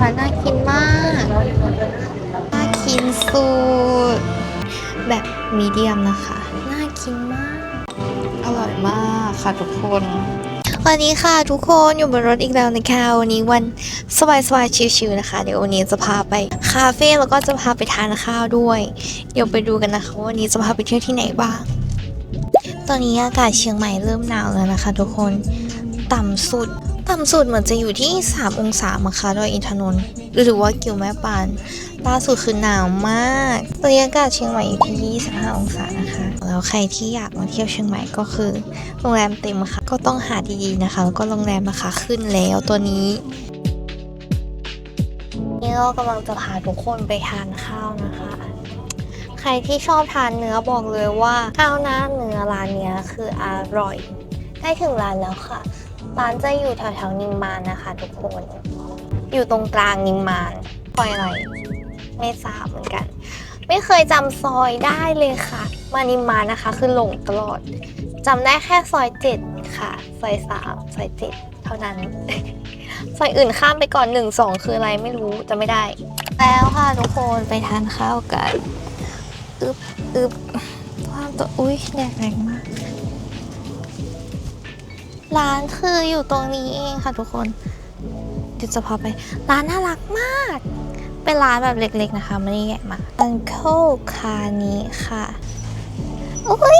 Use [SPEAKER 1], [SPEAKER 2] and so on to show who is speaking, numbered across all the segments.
[SPEAKER 1] ชาน่ากินมาก น่ากินสุด แบบมีเดียมนะคะ น่ากินมาก อร่อยมากค่ะทุกคนวันนี้ค่ะทุกคนอยู่บนรถอีกแล้วนะคะวันนี้วันสบายๆชิลๆนะคะ เดี๋ยววันนี้จะพาไปคาเฟ่แล้วก็จะพาไปทานข้าวด้วย เดี๋ยวไปดูกันนะคะว่าวันนี้จะพาไปเที่ยวที่ไหนบ้าง ตอนนี้อากาศเชียงใหม่เริ่มหนาวแล้วนะคะ ทุกคนต่ำสุด ต่ำสุดเหมือนจะอยู่ที่ 3 องศามั้งคะดอยอินทนนท์หรือว่ากิวแม่ปานล่าสุดคือหนาวมากตอนนี้อากาศเชียงใหม่อยู่ที่ 25 องศานะคะ แล้วใครที่อยากมาเที่ยวเชียงใหม่ก็คือโรงแรมเต็มค่ะ ก็ต้องหาดีๆนะคะ แล้วก็โรงแรมราคาขึ้นแล้วตัวนี้นี่ก็กำลังจะพาทุกคนไปทานข้าวนะคะ ใครที่ชอบทานเนื้อบอกเลยว่าข้าวหน้าเนื้อร้านนี้คืออร่อยใกล้ถึงร้านแล้วค่ะ ร้านจะอยู่แถวๆนิมมานนะคะทุกคน อยู่ตรงกลางนิมมานซอยอะไรไม่ทราบเหมือนกัน ไม่เคยจำซอยได้เลยค่ะ มานิมมานนะคะ คือหลงตลอดจำได้แค่ซอยเจ็ดค่ะซอยสามซอยเจ็ดเท่านั้นซอยอื่นข้ามไปก่อนหนึ่งสองคืออะไรไม่รู้จะไม่ได้ แล้วค่ะทุกคนไปทานข้าวกันอึบอึบความตัวอุ้ยแดดแรงมาก ร้านคืออยู่ตรงนี้เองค่ะทุกคนเดี๋ยวจะพาไป ร้านน่ารักมาก เป็นร้านแบบเล็กๆนะคะ ไม่ได้ใหญ่มากอันโคคานี้ค่ะโอ้ย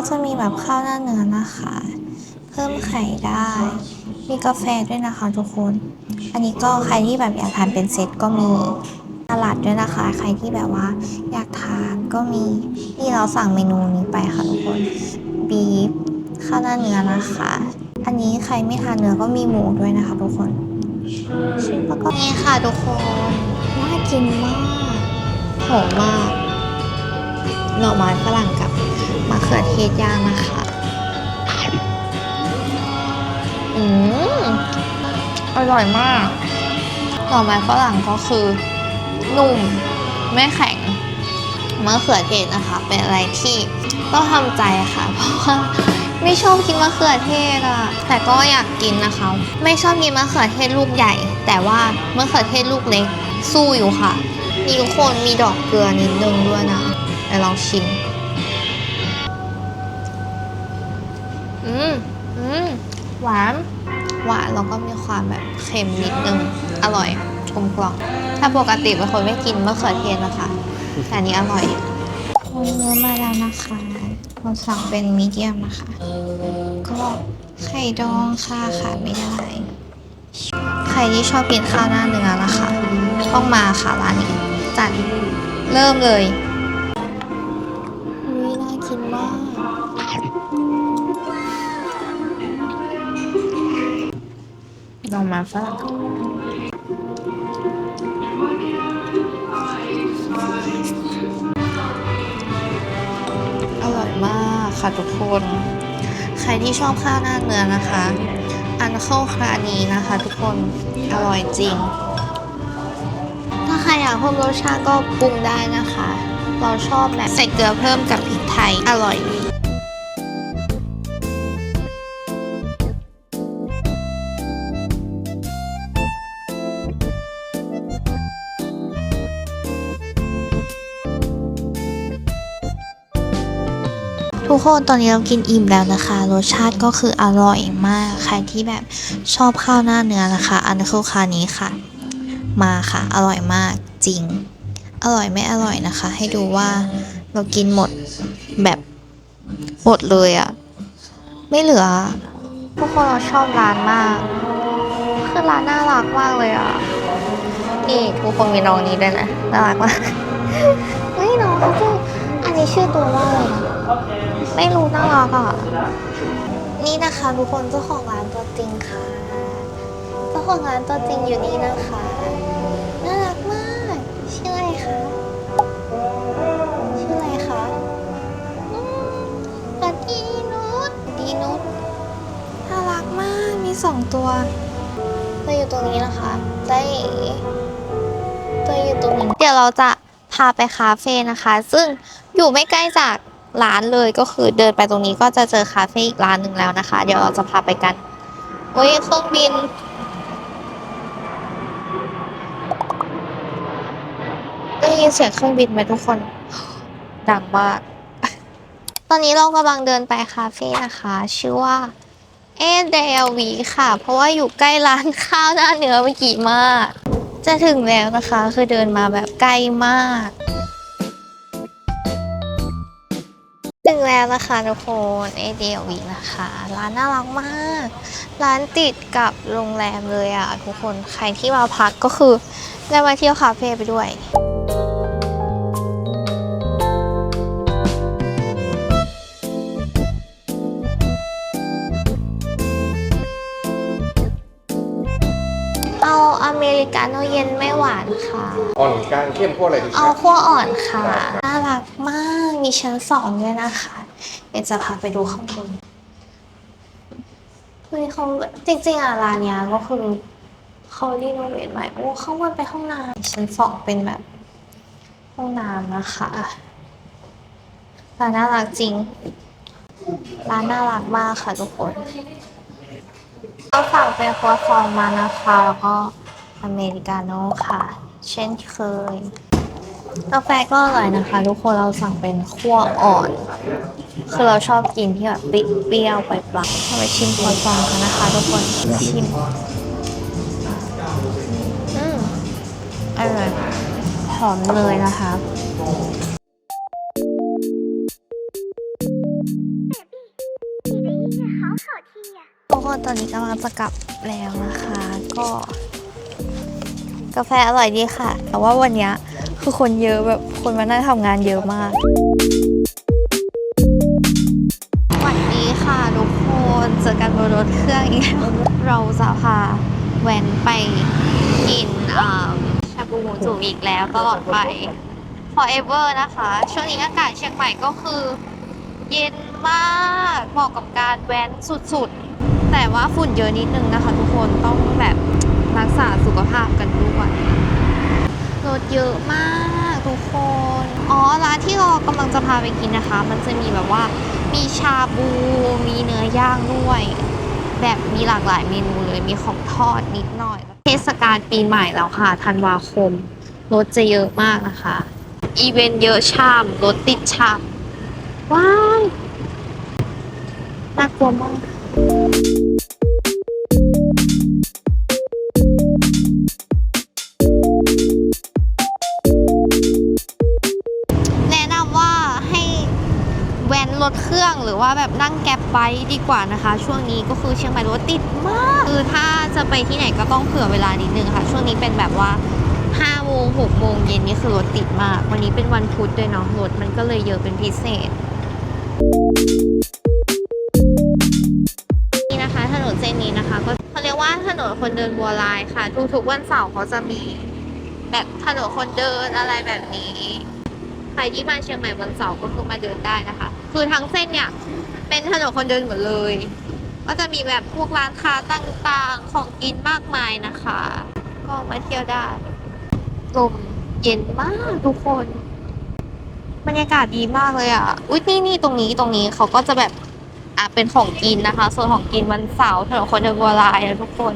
[SPEAKER 1] ก็จะมีแบบข้าวหน้าเนื้อนะคะ เพิ่มไข่ได้ มีกาแฟด้วยนะคะทุกคน อันนี้ก็ใครที่แบบอยากทานเป็นเซตก็มีสลัดด้วยนะคะ ใครที่แบบว่าอยากทานก็มีนี่เราสั่งเมนูนี้ไปค่ะทุกคนบีฟข้าวหน้าเนื้อนะคะ อันนี้ใครไม่ทานเนื้อก็มีหมูด้วยนะคะทุกคนชิมแล้วก็นี่ค่ะทุกคนน่ากินมากหอมมากหน่อไม้ฝรั่งกับ ขือเทศย่างนะคะ อืมอร่อยมากหน่อไม้ฝรั่งก็คือ นุ่ม ไม่แข็งมะเขือเทศนะคะ เป็นอะไรที่ต้องทำใจค่ะ เพราะว่าไม่ชอบกินมะเขือเทศอะแต่ก็อยากกินนะคะ ไม่ชอบกินมะเขือเทศลูกใหญ่ แต่ว่ามะเขือเทศลูกเล็ก สู้อยู่ค่ะ มีทุกคนมีดอกเกลือนิดนึงด้วยนะเดี๋ยวลองชิม อืมอืมหวาน หวานแล้วก็มีความแบบเค็มนิดนึง อร่อยกลมกล่อมถ้าปกติเป็นคนไม่กินมะเขือเทศนะคะแต่อันนี้อร่อยคนเนื้อมาแล้วนะคะเราสั่งเป็นมีเดียมนะคะ ก็ไข่ดองค่ะขาดไม่ได้ ใครที่ชอบกินข้าวหน้าเนื้อนะคะ ต้องมาค่ะร้านนี้จัดเริ่มเลย ลองมาฝรั่งอร่อยมากค่ะทุกคน ใครที่ชอบข้าวหน้าเนื้อนะคะ อันเข้าครานี้นะคะทุกคน อร่อยจริง ถ้าใครอยากเพิ่มรสชาติก็ปรุงได้นะคะ เราชอบแบบใส่เกลือเพิ่มกับพริกไทย อร่อย ทุกคนตอนนี้เรากินอิ่มแล้วนะคะ รสชาติก็คืออร่อยมาก ใครที่แบบชอบข้าวหน้าเนื้อนะคะ อันนี้คือคานี้ค่ะ มาค่ะ อร่อยมากจริง อร่อยไม่อร่อยนะคะ ให้ดูว่าเรากินหมดแบบหมดเลยอะไม่เหลือทุกคนเราชอบร้านมาก คือร้านน่ารักมากเลยอะนี่ทุกคนมีน้องนี้ด้วยนะน่ารักมากเฮ้ยน้องเขา นี้ชื่อตัวว่าอะไรนะไม่รู้น่ารักอะนี่นะคะทุกคนเจ้าของร้านตัวจริงค่ะ เจ้าของร้านตัวจริงอยู่นี่นะคะน่ารักมากชื่ออะไรคะชื่ออะไรคะอืมดีนุชดีนุชน่ารักมากมีสองตัวตัวอยู่ตรงนี้นะคะได้ตัวอยู่ตรงนี้เดี๋ยวเราจะพาไปคาเฟ่นะคะ ซึ่ง อยู่ไม่ใกล้จากร้านเลยก็คือเดินไปตรงนี้ก็จะเจอคาเฟ่อีกร้านหนึ่งแล้วนะคะ เดี๋ยวเราจะพาไปกันโอ้ยเครื่องบิน ได้ยินเสียงเครื่องบินไหมทุกคน ดังมาก ตอนนี้เรากำลังเดินไปคาเฟ่นะคะ ชื่อว่าเอเดลวีค่ะ เพราะว่าอยู่ใกล้ร้านข้าวหน้าเนื้อเมื่อกี้มาก จะถึงแล้วนะคะ คือเดินมาแบบใกล้มาก แล้วนะคะทุกคนเอเดียวีนะคะ ร้านน่ารักมาก ร้านติดกับโรงแรมเลยอะทุกคนใครที่มาพักก็คือได้มาเที่ยวคาเฟ่ไปด้วย อาอเมริกาโน่เย็นไม่หวานค่ะ
[SPEAKER 2] อ่อนกลางเข้มพวกอะไรดี
[SPEAKER 1] เอา
[SPEAKER 2] ครับ
[SPEAKER 1] ขั้วอ่อนค่ะน่ารักมาก มีชั้นสองด้วยนะคะ เดี๋ยวจะพาไปดูข้างบนคือเขาจริงๆอะร้านเนี้ยก็คือเขารีโนเวทใหม่ โอ้ข้างบนเป็นห้องน้ำชั้นสองเป็นแบบ ห้องน้ำนะคะร้านน่ารักจริง ร้านน่ารักมากค่ะทุกคนเอาสั่งเป็นครัวซองมานะคะ แล้วก็ อเมริกาโน่ค่ะ เช่นเคย กาแฟก็อร่อยนะคะ ทุกคนเราสั่งเป็นขั้วอ่อน คือเราชอบกินที่แบบเปรี้ยวๆไปปลายๆเราไปชิมครัวซองกันนะคะ ทุกคนชิมอืมอร่อยหอมเลยนะคะทุกคนตอนนี้กำลังจะกลับแล้วนะคะ ก็ กาแฟอร่อยดีค่ะ แต่ว่าวันนี้คือคนเยอะแบบคนมานั่งทำงานเยอะมาก สวัสดีค่ะทุกคนเจอกันบนรถเครื่องอีกแล้วเราจะพาแวนไปกินอ่าชาบูหมูจุ่มอีกแล้วตลอดไป forever นะคะ ช่วงนี้อากาศเชียงใหม่ก็คือ เย็นมากเหมาะกับการแว้นสุดๆ แต่ว่าฝุ่นเยอะนิดนึงนะคะทุกคนต้องแบบรักษา ขภาพกันด้วยรถเยอะมากทุกคน อ๋อ ร้านที่เรากำลังจะพาไปกินนะคะ มันจะมีแบบว่ามีชาบู มีเนื้อย่างด้วย แบบมีหลากหลายเมนูเลย มีของทอดนิดหน่อย เทศกาลปีใหม่แล้วค่ะ ธันวาคม รถจะเยอะมากนะคะ อีเวนต์เยอะชามรถติดชามว้ายน่ากลัวมาก รือว่าแบบนั่งแก๊ปไบค์ดีกว่านะคะ ช่วงนี้ก็คือเชียงใหม่รถติดมาก คือถ้าจะไปที่ไหนก็ต้องเผื่อเวลานิดนึงค่ะ ช่วงนี้เป็นแบบว่า5โมง6โมงเย็นนี่คือรถติดมาก วันนี้เป็นวันพุธด้วยเนาะรถมันก็เลยเยอะเป็นพิเศษนี่นะคะ ถนนเส้นนี้นะคะ ก็เขาเรียกว่าถนนคนเดินบัวลายค่ะ ทุกๆวันเสาร์เขาจะมี แบบถนนคนเดินอะไรแบบนี้ ใครที่มาเชียงใหม่วันเสาร์ก็คือมาเดินได้นะคะ คือทั้งเส้นเนี่ย เป็นถนนคนเดินหมดเลย ก็จะมีแบบพวกร้านค้าต่างๆของกินมากมายนะคะ ก็มาเที่ยวได้ลมเย็นมากทุกคนบรรยากาศดีมากเลยอะ อุ้ยนี่นี่ตรงนี้ตรงนี้เขาก็จะแบบอะเป็นของกินนะคะ ส่วนของกินวันเสาร์ถนนคนเดินบัวลายนะทุกคน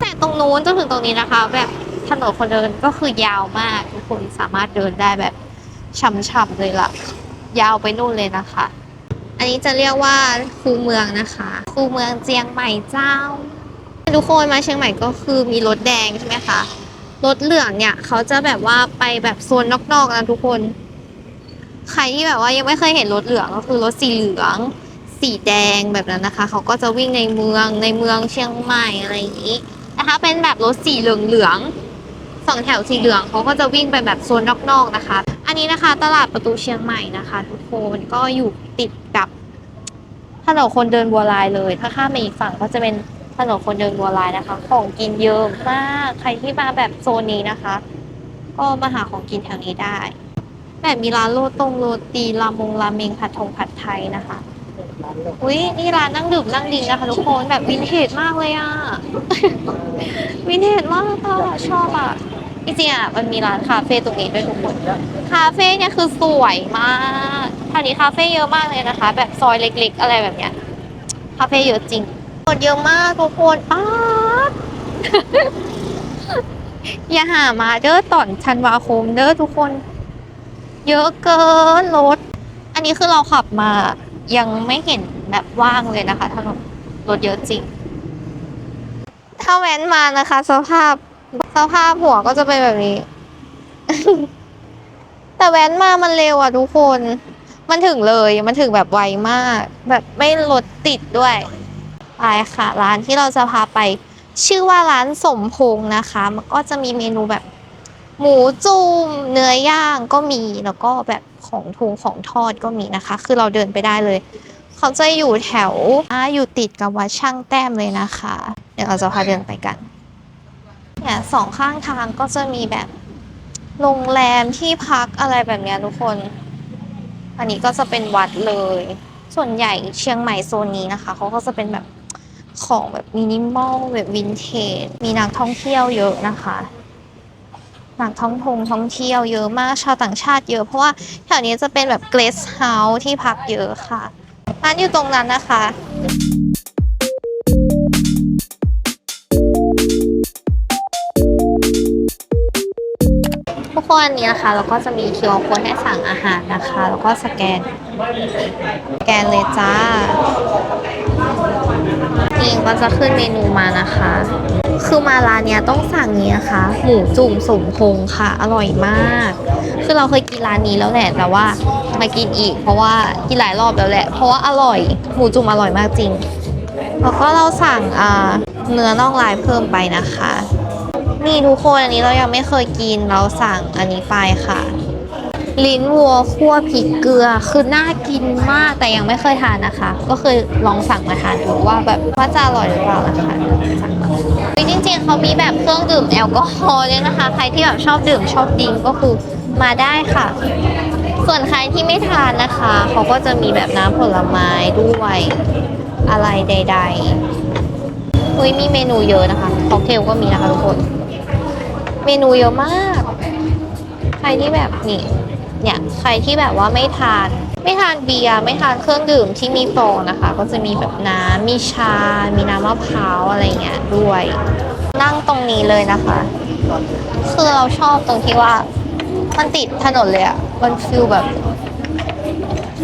[SPEAKER 1] แต่ตรงนู้นจนถึงตรงนี้นะคะ แบบถนนคนเดินก็คือยาวมากทุกคนสามารถเดินได้แบบช่ำๆเลยล่ะ ยาวไปนู่นเลยนะคะ อันนี้จะเรียกว่าคูเมืองนะคะ คูเมืองเจียงใหม่เจ้า ทุกคนมาเชียงใหม่ก็คือมีรถแดงใช่ไหมคะ รถเหลืองเนี่ยเขาจะแบบว่าไปแบบโซนนอกๆนะทุกคน ใครที่แบบว่ายังไม่เคยเห็นรถเหลืองก็คือรถสีเหลือง สีแดงแบบนั้นนะคะ เขาก็จะวิ่งในเมืองในเมืองเชียงใหม่อะไรอย่างนี้นะคะ เป็นแบบรถสีเหลืองๆสองแถวสีเหลืองเขาก็จะวิ่งไปแบบโซนนอกๆนะคะ อันนี้นะคะตลาดประตูเชียงใหม่นะคะ ทุกคนก็อยู่ติด ถนนคนเดินบัวลายเลย ถ้าข้ามไปอีกฝั่งก็จะเป็นถนนคนเดินบัวลายนะคะ ของกินเยอะมาก ใครที่มาแบบโซนนี้นะคะ ก็มาหาของกินแถวนี้ได้ แบบมีร้านโรตงโรตีรามงราเมงผัดทงผัดไทยนะคะอุ้ยนี่ร้านนั่งดื่มนั่งดินนะคะทุกคนแบบวินเทจมากเลยอะ วินเทจมากค่ะชอบอะ จริงๆอะมันมีร้านคาเฟ่ตรงนี้ด้วยทุกคนคาเฟ่เนี่ยคือสวยมากแถวนี้คาเฟ่เยอะมากเลยนะคะ แบบซอยเล็ก ๆ อะไรแบบเนี้ยคาเฟ่เยอะจริงคนเยอะมากทุกคนป๊าดอย่าหามาเด้อตอนธันวาคมเด้อทุกคน เยอะเกินรถ อันนี้คือเราขับมายังไม่เห็นแบบว่างเลยนะคะถนนรถเยอะจริง ถ้าแว้นมานะคะ สภาพ สภาพหัวก็จะเป็นแบบนี้ แต่แว้นมามันเร็วอะทุกคน มันถึงเลยมันถึงแบบไวมาก แบบไม่รถติดด้วยไปค่ะ ร้านที่เราจะพาไป ชื่อว่าร้านสมพงนะคะ มันก็จะมีเมนูแบบ หมูจุ่มเนื้อย่างก็มีแล้วก็แบบของทงของทอดก็มีนะคะ คือเราเดินไปได้เลย เขาจะอยู่แถวออยู่ติดกับวัดช่างแต้มเลยนะคะ เดี๋ยวเราจะพาเดินไปกัน เนี่ยสองข้างทางก็จะมีแบบโรงแรมที่พักอะไรแบบนี้ทุกคน อันนี้ก็จะเป็นวัดเลย ส่วนใหญ่เชียงใหม่โซนนี้นะคะเขาก็จะเป็นแบบของแบบมินิมอลแบบวินเทจ มีนักท่องเที่ยวเยอะนะคะนักท่องทงท่องเที่ยวเยอะมากชาวต่างชาติเยอะ เพราะว่าแถวนี้จะเป็นแบบเกรสเฮาส์ที่พักเยอะค่ะร้านอยู่ตรงนั้นนะคะ ทุกคนอันนี้นะคะเราก็จะมี QR code ให้สั่งอาหารนะคะ แล้วก็สแกนสแกนเลยจ้านี่ก็จะขึ้นเมนูมานะคะ คือมาร้านเนี้ยต้องสั่งนี้นะคะหมูจุ่มสมพงค่ะ อร่อยมาก คือเราเคยกินร้านนี้แล้วแหละแต่ว่ามากินอีก เพราะว่ากินหลายรอบแล้วแหละ เพราะว่าอร่อยหมูจุ่มอร่อยมากจริง แล้วก็เราสั่งเนื้อน่องลายเพิ่มไปนะคะ นี่ทุกคนอันนี้เรายังไม่เคยกินเราสั่งอันนี้ไปค่ะ ลิ้นวัวคั่วพริกเกลือคือน่ากินมากแต่ยังไม่เคยทานนะคะ ก็เคยลองสั่งมาทานดูว่าแบบว่าจะอร่อยหรือเปล่านะคะสั่งมาจริงๆเขามีแบบเครื่องดื่มแอลกอฮอล์ด้วยนะคะ ใครที่แบบชอบดื่มชอบดิ้งก็คือมาได้ค่ะ ส่วนใครที่ไม่ทานนะคะ เขาก็จะมีแบบน้ำผลไม้ด้วยอะไรใดๆอุ้ยมีเมนูเยอะนะคะค็อกเทลก็มีนะคะทุกคน เมนูเยอะมาก ใครที่แบบนี่เนี่ยใครที่แบบว่าไม่ทาน ไม่ทานเบียร์ไม่ทานเครื่องดื่มที่มีฟองนะคะ ก็จะมีแบบน้ำมีชา มีน้ำมะพร้าวอะไรเงี้ยด้วย นั่งตรงนี้เลยนะคะ คือเราชอบตรงที่ว่า มันติดถนนเลยอะมันฟิลแบบ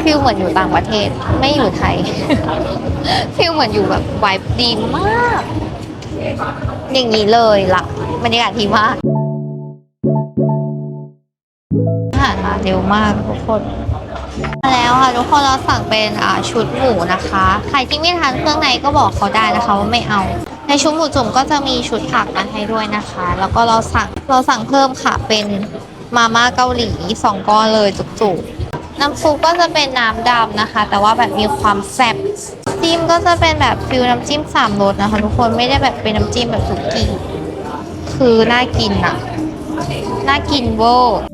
[SPEAKER 1] ฟิลเหมือนอยู่ต่างประเทศ ไม่อยู่ไทยฟิลเหมือนอยู่แบบไวบ์ดีมาก อย่างนี้เลยล่ะบรรยากาศดีมาก หารมาเร็วมากทุกคนมาแล้วค่ะทุกคนเราสั่งเป็นชุดหมูนะคะใครที่ไม่ทานเครื่องในก็บอกเขาได้นะคะว่าไม่เอา ในชุดหมูจุ่มก็จะมีชุดผักมาให้ด้วยนะคะ แล้วก็เราสั่งเราสั่งเพิ่มค่ะเป็นมาม่าเกาหลีสองก้อนเลยจุกๆน้ำซุปก็จะเป็นน้ำดำนะคะ แต่ว่าแบบมีความแซ่บจิ้มก็จะเป็นแบบฟิลน้ำจิ้มสามรสนะคะ ทุกคนไม่ได้แบบเป็นน้ำจิ้มแบบสุกี้คือน่ากินอะน่ากินเวอร์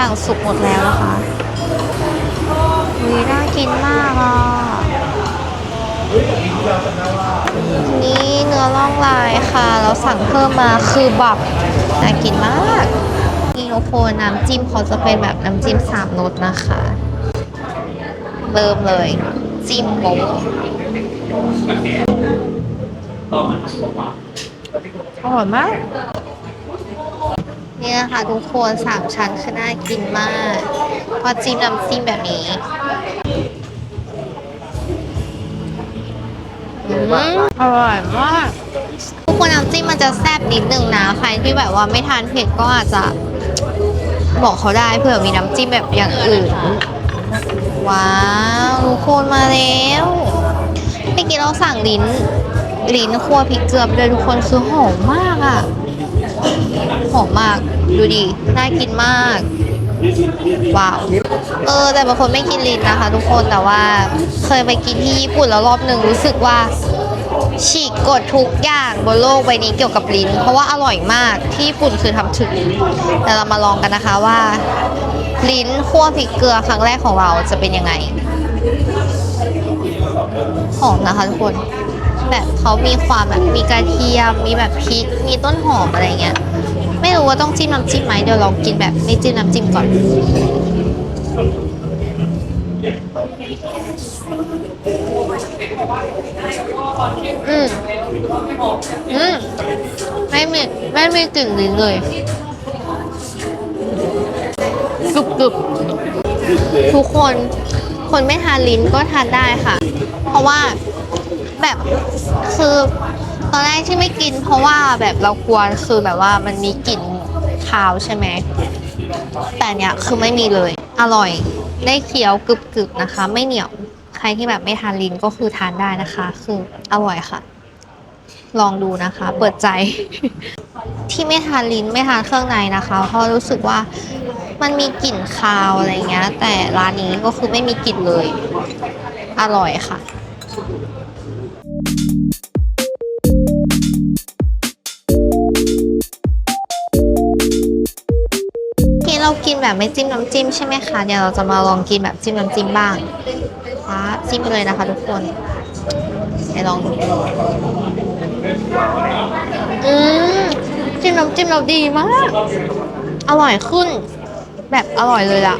[SPEAKER 1] อย่างสุกหมดแล้วนะคะอุ้ยน่ากินมากอะ นี่เนื้อล่องลายค่ะ เราสั่งเพิ่มมาคือแบบน่ากินมากนี่ทุกคนน้ำจิ้มเขาจะเป็นแบบน้ำจิ้มสามรสนะคะ เริ่มเลย จิ้มโบ๊ะอร่อยมาก นี่นะคะทุกคนสามชั้นคือน่ากินมาก พอจิ้มน้ำจิ้มแบบนี้อืมอร่อยมาก ทุกคนน้ำจิ้มมันจะแซ่บนิดนึงนะ ใครที่แบบว่าไม่ทานเผ็ดก็อาจจะบอกเขาได้เผื่อมีน้ำจิ้มแบบอย่างอื่น ว้าวทุกคนมาแล้วเมื่อกี้เราสั่งลิ้นลิ้นคั่วพริกเกลือไปด้วยทุกคนคือหอมมากอะ่ะ หอมมาก ดูดิ น่ากินมาก ว้าว เออ แต่บางคนไม่กินลิ้นนะคะ ทุกคน แต่ว่าเคยไปกินที่ญี่ปุ่นแล้วรอบหนึ่งรู้สึกว่า ฉีกกฎทุกอย่างบนโลกใบนี้เกี่ยวกับลิ้น เพราะว่าอร่อยมาก ที่ญี่ปุ่นคือทำถึง แต่เรามาลองกันนะคะว่า ลิ้นคั่วพริกเกลือครั้งแรกของเราจะเป็นยังไง หอมนะคะทุกคน แบบเขามีความแบบมีกระเทียม มีแบบพริก มีต้นหอมอะไรเงี้ย ไม่รู้ว่าต้องจิ้มน้ำจิ้มไหมเดี๋ยวลองกินแบบไม่จิ้มน้ำจิ้มก่อนอืมอืมไม่มีไม่มีกลิ่นลิ้นเลยกรุบกรุบทุกคนคนไม่ทานลิ้นก็ทานได้ค่ะ เพราะว่า แบบคือตอนแรกที่ไม่กิน เพราะว่าแบบเรากลัวคือแบบว่ามันมีกลิ่นคาวใช่ไหมแต่เนี้ยคือไม่มีเลย อร่อยได้เคี้ยวกรึบๆนะคะ ไม่เหนียวใครที่แบบไม่ทานลิ้นก็คือทานได้นะคะ คืออร่อยค่ะ ลองดูนะคะ เปิดใจ ที่ไม่ทานลิ้นไม่ทานเครื่องในนะคะ เพราะรู้สึกว่ามันมีกลิ่นคาวอะไรเงี้ย แต่ร้านนี้ก็คือไม่มีกลิ่นเลย อร่อยค่ะ กินแบบไม่จิ้มน้ำจิ้มใช่ไหมคะ เดี๋ยวเราจะมาลองกินแบบจิ้มน้ำจิ้มบ้างฟ้าจิ้มเลยนะคะทุกคนไปลองดูอืมจิ้มน้ำจิ้มเราดีมาก อร่อยขึ้น แบบอร่อยเลยอะ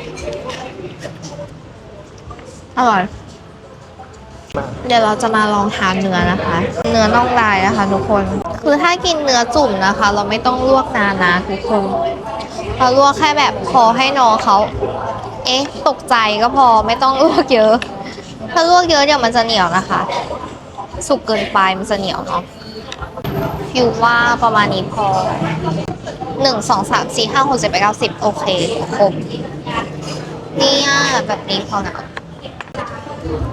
[SPEAKER 1] อร่อย เดี๋ยวเราจะมาลองทานเนื้อนะคะ เนื้อน่องลายนะคะ ทุกคน คือถ้ากินเนื้อจุ่มนะคะ เราไม่ต้องลวกนานนะทุกคน เราลวกแค่แบบพอให้น้องเขาเอ๊ะ ตกใจก็พอไม่ต้องลวกเยอะ ถ้าลวกเยอะเดี๋ยวมันจะเหนียวนะคะ สุกเกินไปมันจะเหนียวเนาะฟิวว่าประมาณนี้พอหนึ่งสองสามสี่ห้าหกเจ็ดแปดเก้าสิบโอเคครบเนี่ยแบบนี้พอนะ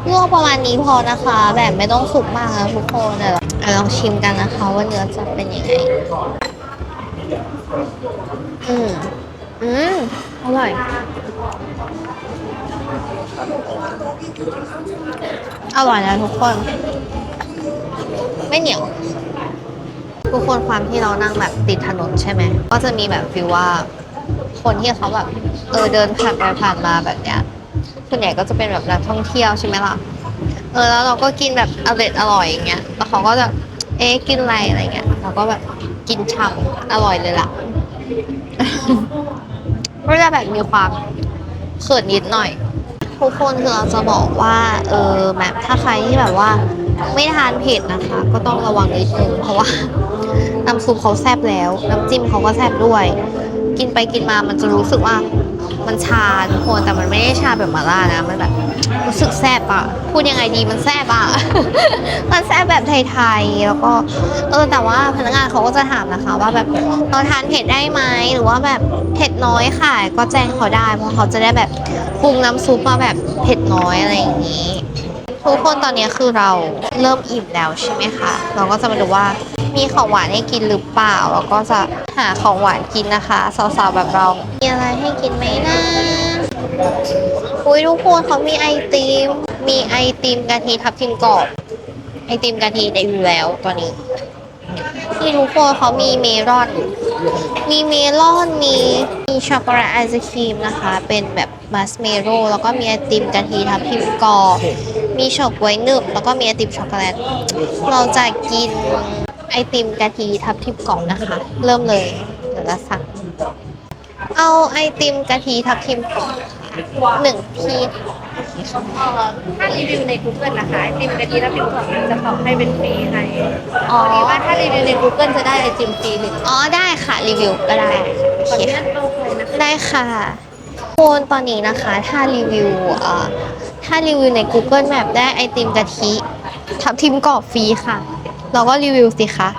[SPEAKER 1] ลวกประมาณนี้พอนะคะ แบบไม่ต้องสุกมากนะทุกคนเดี๋ยวลองชิมกันนะคะ ว่าเนื้อจะเป็นยังไง อืมอืมอร่อย อร่อยนะทุกคน ไม่เหนียว ทุกคนความที่เรานั่งแบบติดถนนใช่ไหม ก็จะมีแบบฟิลว่า คนที่เขาแบบ เออเดินผ่านไปผ่านมาแบบเนี้ย ส่วนใหญ่ก็จะเป็นแบบนักท่องเที่ยวใช่ไหมล่ะ เออแล้วเราก็กินแบบอร่อยอร่อยอย่างเงี้ย แล้วเขาก็จะ เอ๊ะกินอะไรอะไรเงี้ย เราก็แบบ กินช่ำอร่อยเลยล่ะ ก็จะแบบมีความเขินนิดหน่อย ทุกคนคือเราจะบอกว่า เออแบบถ้าใครที่แบบว่า ไม่ทานเผ็ดนะคะ ก็ต้องระวังนิดนึงเพราะว่าน้ำซุปเขาแซ่บแล้ว น้ำจิ้มเขาก็แซ่บด้วย กินไปกินมามันจะรู้สึกว่า มันชาทุกคนแต่มันไม่ได้ชาแบบมาล่านะ มันแบบรู้สึกแซ่บอะพูดยังไงดีมันแซ่บอะ มันแซ่บแบบไทยๆแล้วก็เออแต่ว่าพนักงานเขาก็จะถามนะคะ ว่าแบบเราทานเผ็ดได้ไหมหรือว่าแบบเผ็ดน้อยค่ะ ก็แจ้งเขาได้เพราะเขาจะได้แบบปรุงน้ำซุปมาแบบเผ็ดน้อยอะไรอย่างนี้ทุกคนตอนนี้คือเราเริ่มอิ่มแล้วใช่ไหมคะ เราก็จะมาดูว่า มีของหวานให้กินหรือเปล่า แล้วก็จะหาของหวานกินนะคะสาวๆแบบเรา มีอะไรให้กินไหมนะอุ้ยทุกคนเขามีไอติม มีไอติมกะทิทับทิมกรอบ ไอติมกะทิได้อยู่แล้วตอนนี้นี่ทุกคนเขามีเมลอน มีเมลอน มีมีช็อกโกแลตไอศครีมนะคะ เป็นแบบมัสเมโร่แล้วก็มีไอติมกะทิทับทิมกรอบมีเฉาก๊วยหนึบแล้วก็มีไอติมช็อกโกแลต เราจะกิน ไอติมกะทิทับทิมกรอบนะคะ เริ่มเลยเดี๋ยวเราสั่งเอาไอติมกะทิทับทิมกรอบหนึ่งที่
[SPEAKER 2] ถ้ารีวิวใน Google นะคะไอติมกะทิแล้วพิมพ์ก่อนจะตอบให้เป็นฟรีให้
[SPEAKER 1] อ๋อ
[SPEAKER 2] พอดีว่าถ้ารีวิวใน Google จะได้ไอติมฟรีหนึ่ง
[SPEAKER 1] อ๋อได้ค่ะรีวิวก็ได้โอ
[SPEAKER 2] ขอ
[SPEAKER 1] เค
[SPEAKER 2] อนุญา
[SPEAKER 1] ค่ะ
[SPEAKER 2] ตเอาเลยนะคะ
[SPEAKER 1] ได้ค่ะโคนตอนนี้นะคะ ถ้ารีวิวเอ่อถ้ารีวิวใน Google Map ได้ไอติมกะทิทับทิมกรอบฟรีค่ะ เราก็รีวิวสิคะ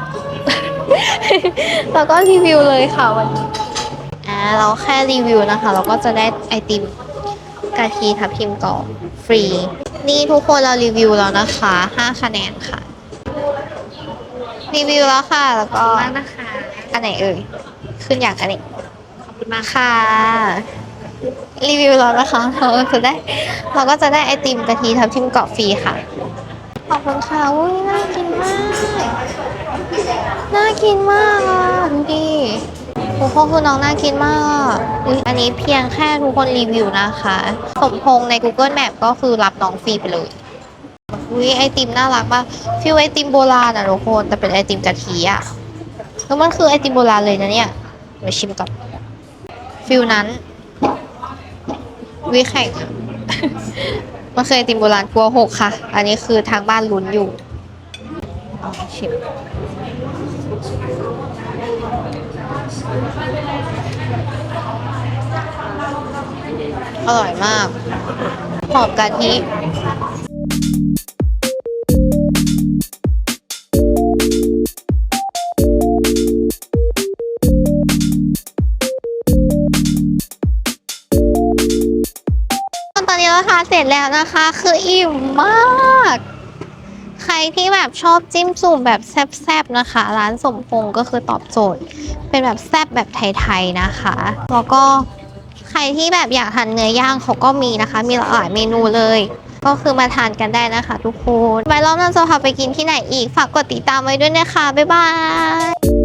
[SPEAKER 1] เราก็รีวิวเลยค่ะวันนี้อ่าเราแค่รีวิวนะคะ เราก็จะได้ไอติมกะทิทับทิมกรอบฟรี นี่ทุกคนเรารีวิวแล้วนะคะ5คะแนนค่ะ รีวิวแล้วค่ะ แล้วก็
[SPEAKER 2] มากนะคะ
[SPEAKER 1] อันไหนเอ่ยขึ้นอย่างอันนี้
[SPEAKER 2] ขอบคุณมาก
[SPEAKER 1] ค่ะ รีวิวแล้วนะคะ เราจะได้ เราก็จะได้ไอติมกะทิทับทิมกรอบฟรีค่ะ ขอบคุณค่ะอุ้ยน่ากินมาก น่ากินมากอะดูดิทุกคนคือน้องน่ากินมากอุ๊ยอันนี้เพียงแค่ทุกคนรีวิวนะคะ สมพงษ์ใน Google Map ก็คือรับน้องฟรีไปเลยอุ้ยไอติมน่ารักมากฟิลไอติมโบราณอะทุกคนแต่เป็นไอติมกะทิอะแล้วมันคือไอติมโบราณเลยนะเนี่ยเดี๋ยวชิมก่อนฟิลนั้นวิแข่ง มะมันเคยไอติมโบราณกลัวหกค่ะ อันนี้คือทางบ้านลุ้นอยู่อาชิมอร่อยมาก หอมกะทิ ตอนนี้เราทานเสร็จแล้วนะคะ คืออิ่มมาก ใครที่แบบชอบจิ้มสุ่มแบบแซ่บๆนะคะ ร้านสมพงก็คือตอบโจทย์ เป็นแบบแซ่บแบบไทยๆนะคะ แล้วก็ใครที่แบบอยากทานเนื้อย่างเขาก็มีนะคะ มีหลายเมนูเลย ก็คือมาทานกันได้นะคะ ทุกคนไว้รอบหน้าจะพาไปกินที่ไหนอีก ฝากกดติดตามไว้ด้วยนะคะ บ๊ายบาย